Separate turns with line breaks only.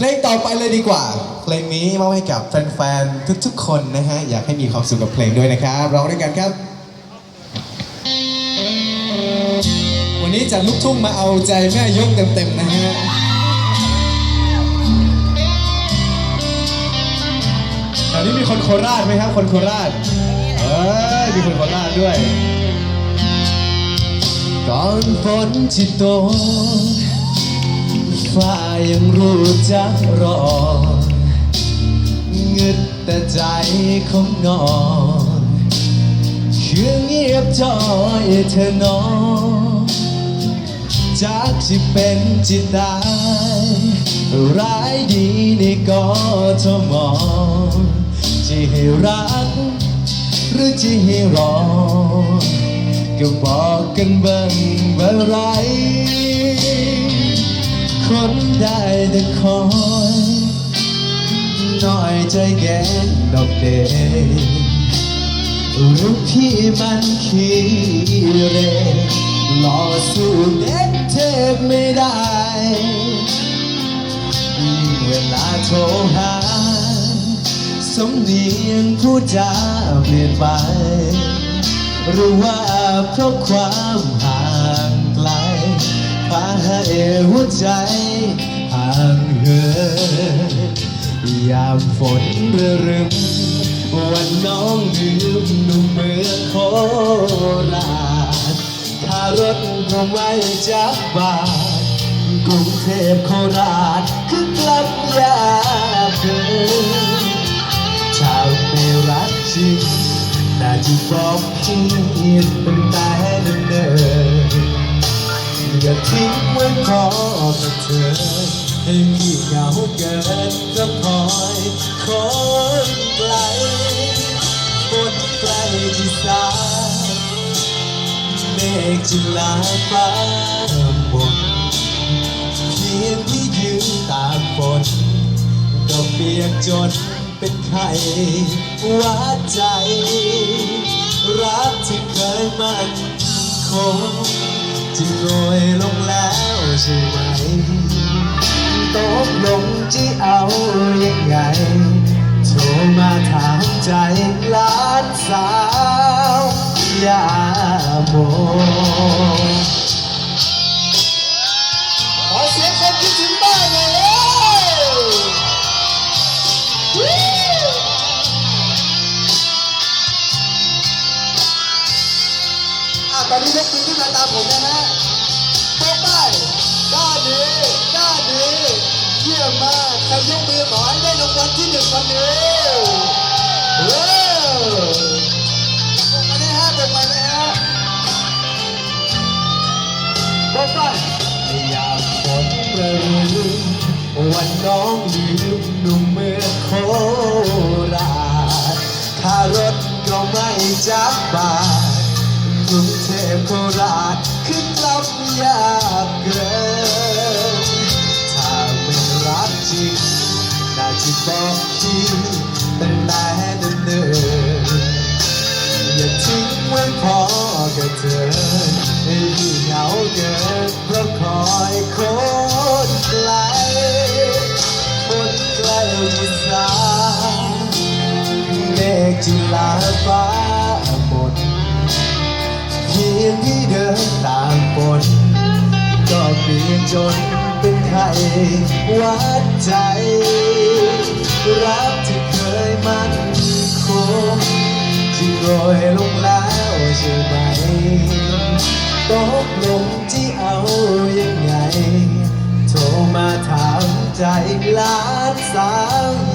เพลงต่อไปเลยดีกว่า เพลงนี้มอบให้กับแฟนๆ ทุกๆ คนนะฮะ อยากให้มีความสุขกับเพลงด้วยนะครับ ร้องด้วยกันครับ วันนี้จากลูกทุ่งมาเอาใจแม่ยกเต็มๆ นะฮะแถวนี้มีคนโคราชไหมครับ คนโคราช เอ้ยมีคนโคราชด้วย ก่อนฝนจะตก ฟ้ายังรู้จักรอเงึดแต่ใจของนอนคือเงียบจอยเธอนอนจากที่เป็นจิตตายร้ายดีในกอทมองจะให้รัก หรือจะให้รอ ก็บอกกันบิ่งเมื่อไร ได้แต่คอยน้อยใจแกนดอกเดรูปพี่มันขี้เรหล่อสู้เด็กเทพไม่ได้ยิ่งเวลาโทรหาสำเนียงผู้จาเปลี่ยนไปหรือว่าเพราะความห่าง พาให้หัวใจห่างเหินยามฝนเรือรึมวันน้องลืมหนุ่มเมืองโคราชถ้ารถก็ไม่จับบาทกรุงเทพโคราชคือ ทิ้งไว้พอกับเธอให้มีเหงาเกินก็คอยคนไกลบนไกลที่สาเมฆจะลาฟ้าบนเพียงที่ยืนตากฝนก็เปียกจนเป็นไข้วัดใจ รักที่เคยมันคงจะโรยลง แล้วใช่ไหมตกลงจะเอายังไง โทรมาถามใจหลานสาวยาโมขอเสียงคนคิดถึงบ้านหน่อยเร็วตอนนี้ยกมือขึ้นมาตามผมนะ ด้านนี้ด้านี้เยี่ยมมากใครยกมือขอให้ได้รางวัลที่หนึ่งคนนี้เว้าวบอกมาเลยฮะบอกมาเลยฮะบอกว่าไม่อยากฝนประรืนวันน้องลืมหนุ่มเมื่อโคราชค่ารถก็ไม่จักบาท กรุงเทพโคราชคือกลับยากเกิน ถ้าไม่รักจริงน่าจะบอกจริงตั้งแต่เนิ่นอย่าทิ้งไว้พอกับเธอให้พี่เหงาเกินเพราะคอยคนไกลคนไกลที่สายเมฆที่ลาฟ้าบน พียงที่เดินต่ามฝนก็เปลี่ยนจนเป็นไข้วัดใจรักที่เคยมันคงที่โรยลงแล้วใช่ไหมตกลงที่เอายังไง โทรมาถามใจหลานสาว